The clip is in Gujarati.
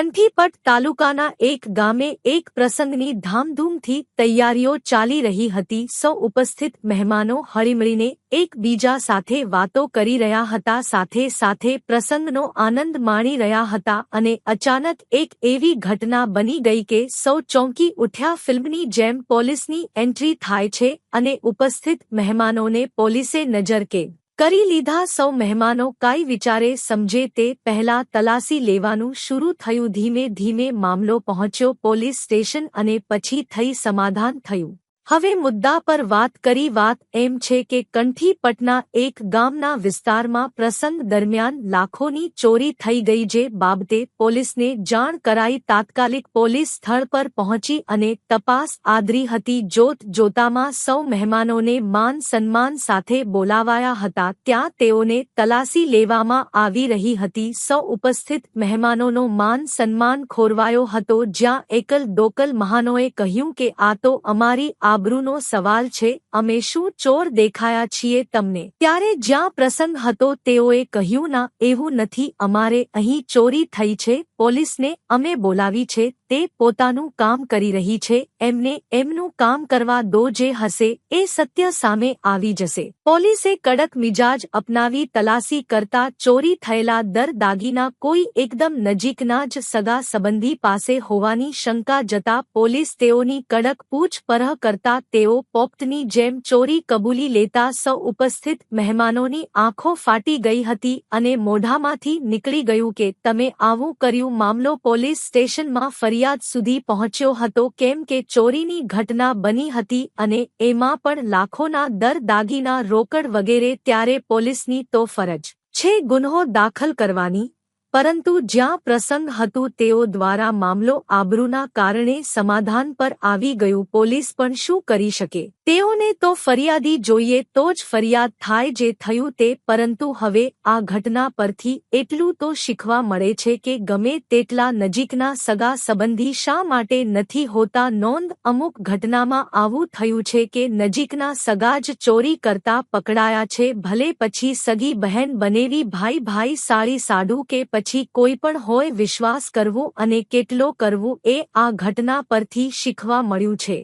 કંઠીપટ તાલુકાના એક ગામે એક પ્રસંગની ધામધૂમથી તૈયારીઓ ચાલી રહી હતી. સૌ ઉપસ્થિત મહેમાનો હળીમળીને એકબીજા સાથે વાતો કરી રહ્યા હતા. સાથે સાથે પ્રસંગનો આનંદ માણી રહ્યા હતા અને અચાનક એક એવી ઘટના બની ગઈ કે સૌ ચોંકી ઉઠ્યા ફિલ્મની જેમ પોલીસની એન્ટ્રી થાય છે અને ઉપસ્થિત મહેમાનોને પોલીસે નજર કે કરી લીધા સૌ મહેમાનો કાંઈ વિચારે સમજે તે પહેલા તલાસી લેવાનું શરૂ થયું. ધીમે ધીમે મામલો પહોંચ્યો પોલીસ સ્ટેશન અને પછી થઈ સમાધાન થયું. હવે મુદ્દા પર વાત કરી વાત એમ છે કે કંઠીપટના એક ગામના વિસ્તારમાં પ્રસંગ દરમિયાન લાખોની ચોરી થઈ ગઈ જે બાબતે પોલીસને જાણ કરાઈ તાત્કાલિક પોલીસ સ્થળ પર પહોંચી અને તપાસ આદરી હતી. જોત જોતામાં સૌ મહેમાનોને માન સન્માન સાથે બોલાવાયા હતા. ત્યાં તેઓને તલાસી લેવામાં આવી રહી હતી. સૌ ઉપસ્થિત મહેમાનોનો માન સન્માન ખોરવાયો હતો. જ્યાં એકલ ડોકલ મહાનોએ કહ્યું કે આ તો અમારી આબરૂનો સવાલ છે, અમે શું ચોર દેખાયા છીએ તમને? ત્યારે જ્યાં પ્રસંગ હતો તેઓએ કહ્યું, ના, એવું નથી, અમારે અહીં ચોરી થઈ છે, પોલીસને અમે બોલાવી છે તે પોતાનું કામ કરી રહી છે, એમને એમનું કામ કરવા દો જે હશે, એ સત્ય સામે આવી જશે. પોલીસે કડક મિજાજ અપનાવી તલાસી કરતા ચોરી થયેલા દર દાગીના કોઈ એકદમ નજીકના જ સગા સંબંધી પાસે હોવાની શંકા જતા પોલીસ તેઓની કડક પૂછપરહ કરતા તેઓ પોપ્ટની જેમ ચોરી કબૂલી લેતા સૌ ઉપસ્થિત મહેમાનોની આંખો ફાટી ગઈ હતી અને મોઢામાંથી નીકળી ગયું કે, તમે આવું કર્યું. મામલો પોલીસ સ્ટેશનમાં ફરિયાદ સુધી પહોંચ્યો હતો કેમ કે ચોરીની ઘટના બની હતી અને એમાં પણ લાખોના દર દાગીના રોકડ વગેરે ત્યારે પોલીસની તો ફરજ છે ગુન્હો દાખલ કરવાની પરંતુ જ્યાં પ્રસંગ હતું તેઓ દ્વારા મામલો આબરૂના કારણે સમાધાન પર આવી ગયું. પોલીસ પણ શું કરી શકે? તેઓને તો ફરિયાદી જોઈએ તો જ ફરિયાદ થાય જે થયું તે, પરંતુ હવે આ ઘટના પરથી એટલું તો શીખવા મળે છે કે ગમે તેટલા નજીકના સગા સંબંધી શા માટે નથી હોતા. નોંધ અમુક ઘટનામાં આવું થયું છે કે નજીકના સગા જ ચોરી કરતા પકડાયા છે. ભલે પછી સગી બહેન બનેવી ભાઈ ભાઈ સાડી સાડું કે પછી કોઈ પણ હોય વિશ્વાસ કરવું અને કેટલો કરવું એ આ ઘટના પરથી શીખવા મળ્યું છે.